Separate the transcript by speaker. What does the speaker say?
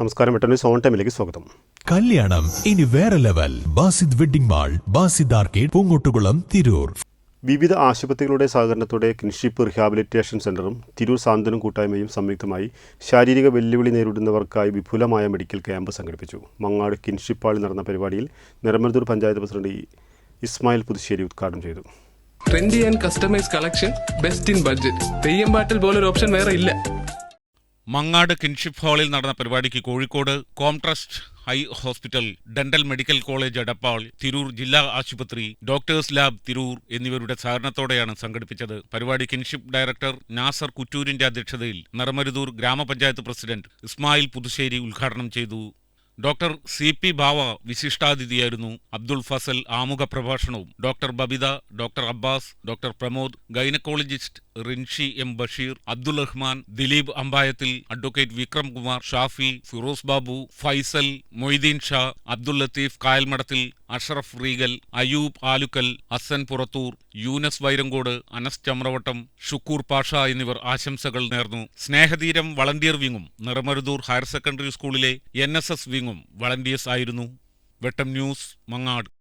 Speaker 1: നമസ്കാരം വെട്ടന്യൂസ് സോൺ ടൈമിലേക്ക് സ്വാഗതം.
Speaker 2: കല്യാണം ഇനി വേറെ level. Basid wedding mall Basid arcade Poongottukulam Tirur.
Speaker 1: വിവിധ ആശുപത്രികളുടെ സഹകരണത്തോടെ കിൻഷിപ്പ് റിഹാബിലിറ്റേഷൻ സെന്ററും തിരൂർ സാന്ത്വനം കൂട്ടായ്മയും സംയുക്തമായി ശാരീരിക വെല്ലുവിളി നേരിടുന്നവർക്കായി വിപുലമായ മെഡിക്കൽ ക്യാമ്പ് സംഘടിപ്പിച്ചു. മങ്ങാട് കിൻഷിപ്പാളിൽ നടന്ന പരിപാടിയിൽ നിറമരുതൂർ പഞ്ചായത്ത് പ്രസിഡന്റ് ഇസ്മായിൽ പുതുശ്ശേരി ഉദ്ഘാടനം ചെയ്തു.
Speaker 3: Trendy and customise collection best in budget. Theyyam പാട്ടിൽ പോലൊരു ഓപ്ഷൻ വേറെ ഇല്ല.
Speaker 4: മങ്ങാട് കിൻഷിപ്പ് ഹാളിൽ നടന്ന പരിപാടിക്ക് Kozhikode Comtrust high hospital dental medical college Edappal Tirur ജില്ലാ ആശുപത്രി ഡോക്ടേഴ്സ് ലാബ് തിരൂർ എന്നിവരുടെ സഹകരണത്തോടെയാണ് സംഘടിപ്പിച്ചത്. പരിപാടി കിൻഷിപ്പ് ഡയറക്ടർ നാസർ കുറ്റൂരിന്റെ അധ്യക്ഷതയിൽ നറമരുതൂർ ഗ്രാമപഞ്ചായത്ത് പ്രസിഡന്റ് ഇസ്മായിൽ പുതുശ്ശേരി ഉദ്ഘാടനം ചെയ്തു. ഡോക്ടർ സി പി ബാവ വിശിഷ്ടാതിഥിയായിരുന്നു അബ്ദുൾ ഫസൽ ആമുഖ പ്രഭാഷണവും. Doctor Babitha doctor Abbas doctor Pramod gynaecologist Rinshi M Basheer Abdul Rahman Dileep Ambayathil advocate Vikram Kumar Shafi Firoz Babu Faisal Moideen Sha Abdul Latheef Kayalmadathil Ashraf Regal Ayoob Alukkal Hasan Purathur Yunus Vairankode Anas Chamravattam Shukoor Pasha എന്നിവർ ആശംസകൾ നേർന്നു. Snehatheeram volunteer വിങ്ങും Niramaruthur higher secondary സ്കൂളിലെ N വിങ്ങും volunteers ആയിരുന്നു. Vettam news Mangad.